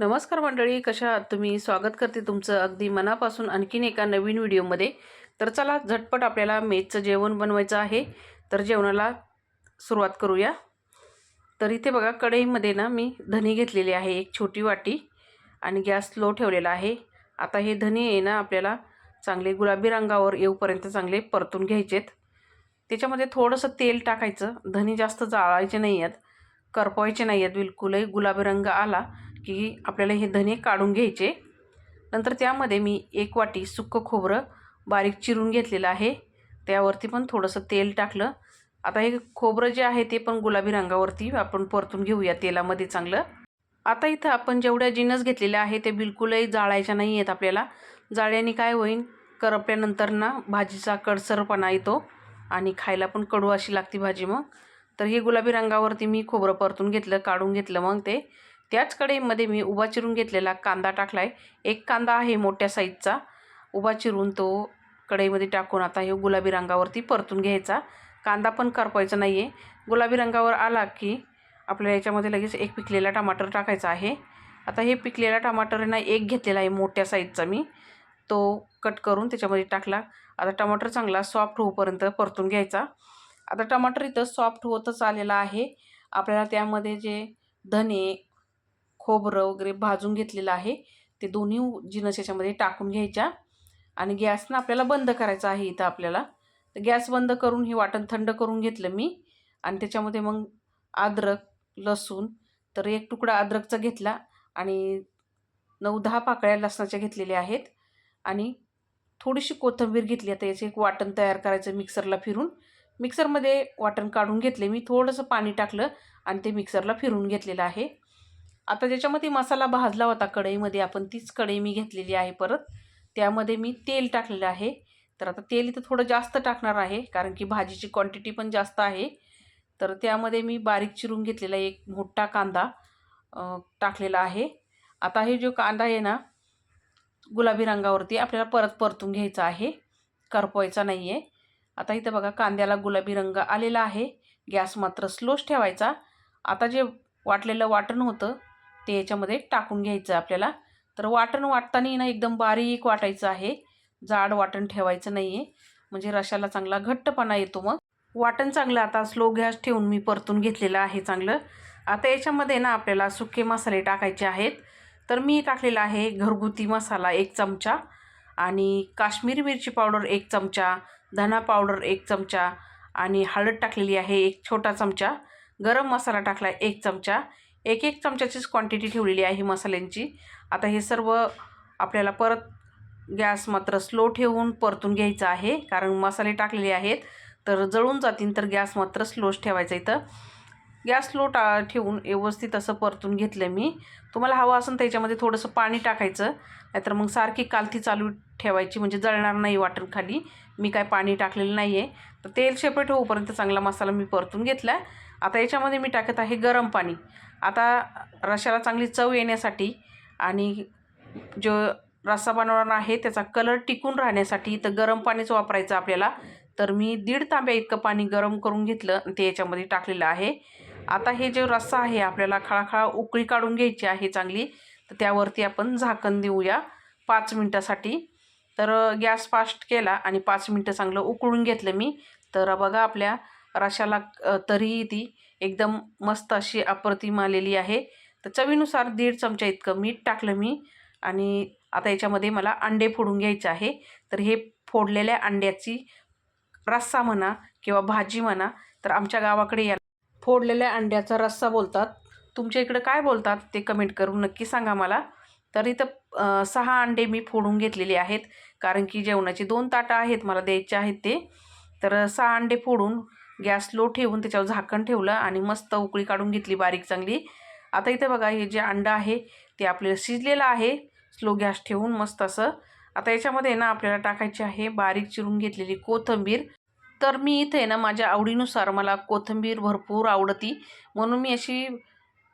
नमस्कार मंडळी कशा आहात तुम्ही? स्वागत करते तुमचं अगदी मनापासून आणखीन एका नवीन व्हिडिओमध्ये. तर चला झटपट आपल्याला मेजचं जेवण बनवायचं आहे. तर जेवणाला सुरुवात करूया. तर इथे बघा कढईमध्ये ना मी धनी घेतलेले आहे एक छोटी वाटी आणि गॅस स्लो ठेवलेला आहे. आता हे धने आहे ना आपल्याला चांगले गुलाबी रंगावर येऊपर्यंत चांगले परतून घ्यायचेत. त्याच्यामध्ये थोडंसं तेल टाकायचं. धनी जास्त जाळायचे नाही आहेत करपवायचे नाही आहेत बिलकुलही. गुलाबी रंग आला की आपल्याला हे धने काढून घ्यायचे. नंतर त्यामध्ये मी एक वाटी सुक्कं खोबरं बारीक चिरून घेतलेलं आहे. त्यावरती पण थोडंसं तेल टाकलं. आता हे खोबरं जे आहे ते पण गुलाबी रंगावरती आपण परतून घेऊया तेलामध्ये चांगलं. आता इथं आपण जेवढ्या जिनस घेतलेल्या आहे ते बिलकुलही जाळायच्या नाही आहेत आपल्याला. जाळ्याने काय होईल करपल्यानंतर ना भाजीचा कडसरपणा येतो आणि खायला पण कडू अशी लागती भाजी मग. तर हे गुलाबी रंगावरती मी खोबरं परतून घेतलं काढून घेतलं मग ते. त्याच कढईमध्ये मी उभा चिरून घेतलेला कांदा टाकला आहे एक कांदा आहे मोठ्या साईजचा. उभा चिरून तो कढईमध्ये टाकून आता हे गुलाबी रंगावरती परतून घ्यायचा. कांदा पण करपायचा नाही आहे गुलाबी रंगावर आला की आपल्याला याच्यामध्ये लगेच एक पिकलेला टमाटर टाकायचा आहे. आता हे पिकलेला टमाटर ना एक घेतलेला आहे मोठ्या साईजचा मी. तो कट करून त्याच्यामध्ये टाकला. आता टमाटर चांगला सॉफ्ट होऊपर्यंत परतून घ्यायचा. आता टमाटर इथं सॉफ्ट होतच आलेला आहे. आपल्याला त्यामध्ये जे धने खोबरं वगैरे भाजून घेतलेलं आहे. ते दोन्ही जिनस याच्यामध्ये टाकून घ्यायच्या. आणि गॅसनं आपल्याला बंद करायचं आहे इथं आपल्याला. तर गॅस बंद करून हे वाटण थंड करून घेतलं मी. आणि त्याच्यामध्ये मग अद्रक लसूण तर एक तुकडा अद्रकचा घेतला. आणि नऊ दहा पाकळ्या लसणाच्या घेतलेल्या आहेत. आणि थोडीशी कोथिंबीर घेतली. आता याचे एक वाटण तयार करायचं मिक्सरला फिरून. मिक्सरमध्ये वाटण काढून घेतले मी. थोडंसं पाणी टाकलं आणि ते मिक्सरला फिरून घेतलेलं आहे. आता ज्याच्यामध्ये मसाला भाजला होता कढईमध्ये आपण तीच कढई मी घेतलेली आहे परत. त्यामध्ये मी तेल टाकलेलं आहे. तर आता तेल इथं थोडं जास्त टाकणार आहे कारण की भाजीची क्वांटिटी पण जास्त आहे. तर त्यामध्ये मी बारीक चिरून घेतलेला एक मोठा कांदा टाकलेला आहे. आता हे जो कांदा आहे ना गुलाबी रंगावरती आपल्याला परत परतून घ्यायचा आहे. करपवायचा नाही आहे आता इथं बघा कांद्याला गुलाबी रंग आलेला आहे. गॅस मात्र स्लोच ठेवायचा. आता जे वाटलेलं वाटण होतं ते याच्यामध्ये टाकून घ्यायचं आपल्याला. तर वाटण वाटताना ना एकदम बारीक वाटायचं आहे. जाड वाटण ठेवायचं नाही आहे म्हणजे रशाला चांगला घट्टपणा येतो मग. वाटण चांगलं आता स्लो गॅस ठेवून मी परतून घेतलेलं आहे चांगलं. आता याच्यामध्ये ना आपल्याला सुके मसाले टाकायचे आहेत. तर मी टाकलेला आहे घरगुती मसाला एक चमचा आणि काश्मीरी मिरची पावडर एक चमचा धना पावडर एक चमचा आणि हळद टाकलेली आहे एक छोटा चमचा. गरम मसाला टाकला एक चमचा. एक एक चमच्याचीच क्वांटिटी ठेवलेली आहे मसाल्यांची. आता हे सर्व आपल्याला परत गॅस मात्र स्लो ठेवून परतून घ्यायचं आहे. कारण मसाले टाकलेले आहेत तर जळून जातील तर गॅस मात्र स्लोच ठेवायचा इथं. गॅस स्लो टा ठेवून व्यवस्थित असं परतून घेतलं मी. तुम्हाला हवं असेल त्याच्यामध्ये थोडंसं पाणी टाकायचं. नाहीतर मग सारखी कालथी चालू ठेवायची म्हणजे जळणार नाही वाटण खाली. मी काय पाणी टाकलेलं नाही आहे तर तेल शेपेट होऊपर्यंत चांगला मसाला मी परतून घेतला. आता याच्यामध्ये मी टाकत आहे गरम पाणी. आता रशाला चांगली चव येण्यासाठी आणि जो रस्सा बनवणार आहे त्याचा कलर टिकून राहण्यासाठी तर गरम पाणीच वापरायचं आपल्याला. तर मी दीड तांब्या इतकं पाणी गरम करून घेतलं आणि ते याच्यामध्ये टाकलेलं आहे. आता हे जे रस्सा आहे आपल्याला खळाखळा उकळी काढून घ्यायची आहे चांगली तर त्यावरती आपण झाकण देऊया पाच मिनटासाठी. तर गॅस फास्ट केला आणि पाच मिनटं चांगलं उकळून घेतलं मी. तर बघा आपल्या रशाला तरीही ती एकदम मस्त अशी अप्रतिम आलेली आहे. तर चवीनुसार दीड चमचा इतकं मीठ टाकलं मी आणि आता याच्यामध्ये मला अंडे फोडून घ्यायचे आहे. तर हे फोडलेल्या अंड्याची रस्सा म्हणा किंवा भाजी म्हणा तर आमच्या गावाकडे या फोडलेल्या अंड्याचा रस्सा बोलतात. तुमच्या इकडं काय बोलतात ते कमेंट करून नक्की सांगा मला. तर इथं सहा अंडे मी फोडून घेतलेले आहेत. कारण की जेवणाची दोन ताटं आहेत मला द्यायचे आहेत ते. तर सहा अंडे फोडून गॅस लो ठेवून त्याच्यावर झाकण ठेवलं आणि मस्त उकळी काढून घेतली बारीक चांगली. आता इथे बघा हे जे अंडं आहे ते आपल्याला शिजलेलं आहे. स्लो गॅस ठेवून मस्त असं. आता याच्यामध्ये ना आपल्याला टाकायची आहे बारीक चिरून घेतलेली कोथंबीर. तर मी इथे ना माझ्या आवडीनुसार मला कोथिंबीर भरपूर आवडती. म्हणून मी अशी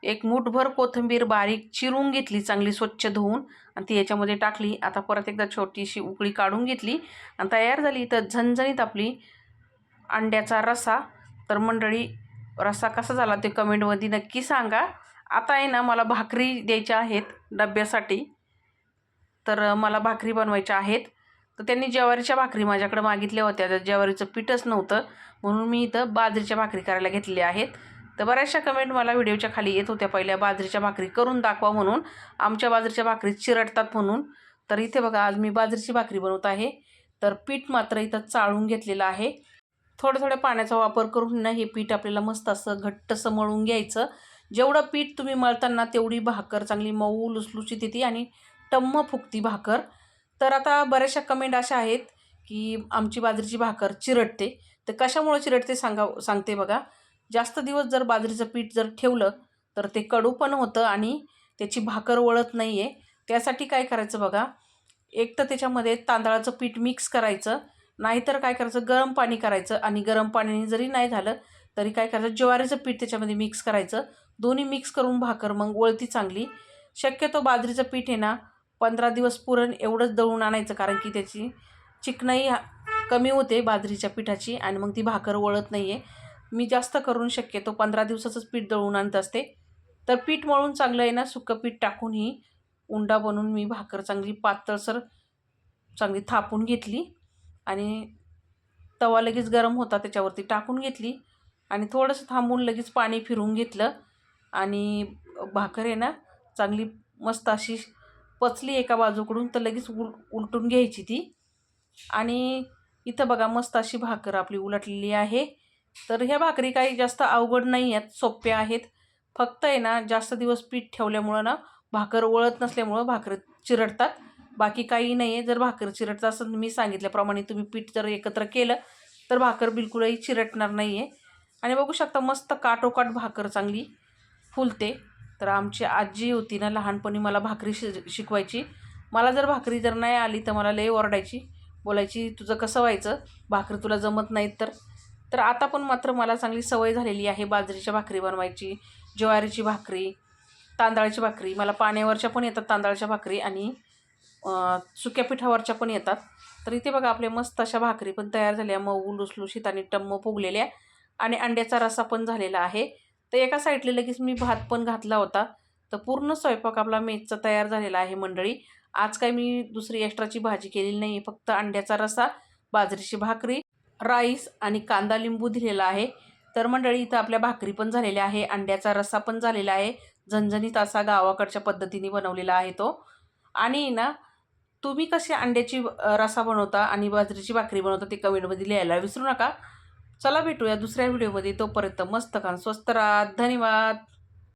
एक मूठभर कोथिंबीर बारीक चिरून घेतली चांगली स्वच्छ धुवून. आणि ती याच्यामध्ये टाकली. आता परत एकदा छोटीशी उकळी काढून घेतली. आणि तयार झाली. तर झणझणीत आपली अंड्याचा रसा. तर मंडळी रस्सा कसा झाला ते कमेंटमध्ये नक्की सांगा. आता आहे ना मला भाकरी द्यायच्या आहेत डब्यासाठी. तर मला भाकरी बनवायच्या आहेत. तर त्यांनी ज्वारीच्या भाकरी माझ्याकडे मागितल्या होत्या. तर ज्वारीचं पीठच नव्हतं. म्हणून मी इथं बाजरीच्या भाकरी करायला घेतलेल्या आहेत. तर बऱ्याचशा कमेंट मला व्हिडिओच्या खाली येत होत्या. पहिल्या बाजरीच्या भाकरी करून दाखवा म्हणून. आमच्या बाजरीच्या भाकरी चिरडतात म्हणून. तर इथे बघा आज मी बाजरीची भाकरी बनवत आहे. तर पीठ मात्र इथं चाळून घेतलेलं आहे. थोड्या थोड्या पाण्याचा वापर करून ना हे पीठ आपल्याला मस्त असं घट्टसं मळून घ्यायचं. जेवढं पीठ तुम्ही मळताना तेवढी भाकर चांगली मऊ लुसलुशीत येते आणि टम्म फुगती भाकर. तर आता बऱ्याचशा कमेंट अशा आहेत की आमची बाजरीची भाकर चिरटते तर कशामुळे चिरटते सांगा सांगते बघा. जास्त दिवस जर बाजरीचं पीठ जर ठेवलं तर ते कडू पण होतं आणि त्याची भाकर वळत नाही आहे त्यासाठी काय करायचं बघा. एक तर त्याच्यामध्ये तांदळाचं पीठ मिक्स करायचं. नाहीतर काय करायचं? गरम पाणी करायचं आणि गरम पाण्याने जरी नाही झालं तरी काय करायचं? ज्वारीचं पीठ त्याच्यामध्ये मिक्स करायचं. दोन्ही मिक्स करून भाकर मग वळती चांगली. शक्यतो बाजरीचं पीठ आहे ना पंधरा दिवस पुरण एवढंच दळून आणायचं कारण की त्याची चिकनाई कमी होते बाजरीच्या पिठाची आणि मग ती भाकर वळत नाही आहे मी जास्त करून शक्यतो पंधरा दिवसाचंच पीठ दळून आणत असते. तर पीठ मळून चांगलं आहे ना सुकं पीठ टाकून ही उंडा बनवून मी भाकर चांगली पातळसर चांगली थापून घेतली. आणि तवा लगेच गरम होता त्याच्यावरती टाकून घेतली आणि थोडंसं थांबून लगेच पाणी फिरवून घेतलं. आणि भाकर आहे ना चांगली मस्त अशी पचली एका बाजूकडून तर लगेच उल उलटून घ्यायची ती. आणि इथं बघा मस्त अशी भाकर आपली उलटलेली आहे. तर ह्या भाकरी काही जास्त अवघड नाही आहेत सोप्या आहेत. फक्त आहे ना जास्त दिवस पीठ ठेवल्यामुळं ना भाकर वळत नसल्यामुळं भाकर चिरडतात. बाकी काही नाही आहे जर भाकर चिरटतं असं मी सांगितल्याप्रमाणे तुम्ही पीठ जर एकत्र केलं तर भाकर बिलकुलही चिरटणार नाही आहे आणि बघू शकता मस्त काटोकाट भाकर चांगली फुलते. तर आमची आजी होती ना लहानपणी मला भाकरी शि शिकवायची. मला जर भाकरी जर नाही आली तर मला लई ओरडायची. बोलायची तुझं कसं व्हायचं? भाकरी तुला जमत नाहीत तर? तर आता पण मात्र मला चांगली सवय झालेली आहे बाजरीच्या भाकरी बनवायची ज्वारीची भाकरी तांदळाची भाकरी. मला पाण्यावरच्या पण येतात तांदळाच्या भाकरी आणि सुक्या पिठावरच्या पण येतात. तर इथे बघा आपल्या मस्त अशा भाकरी पण तयार झाल्या. मऊ लुसलुशीत आणि टम्म फुगलेल्या. आणि अंड्याचा रसा पण झालेला आहे. तर एका साईडला लगेच मी भात पण घातला होता. तर पूर्ण स्वयंपाक आपला मेजचा तयार झालेला आहे मंडळी. आज काय मी दुसरी एक्स्ट्राची भाजी केलेली नाही फक्त अंड्याचा रसा बाजरीची भाकरी राईस आणि कांदा लिंबू दिलेला आहे. तर मंडळी इथं आपल्या भाकरी पण झालेल्या आहे. अंड्याचा रस्सा पण झालेला आहे. झणझणीत असा गावाकडच्या पद्धतीने बनवलेला आहे तो. आणि ना तुम्ही कशी अंड्याची रसा बनवता आणि बाजरीची भाकरी बनवता ते कमेंटमध्ये लिहायला विसरू नका. चला भेटूया दुसऱ्या व्हिडिओमध्ये. तोपर्यंत मस्त खान स्वस्त राहा. धन्यवाद.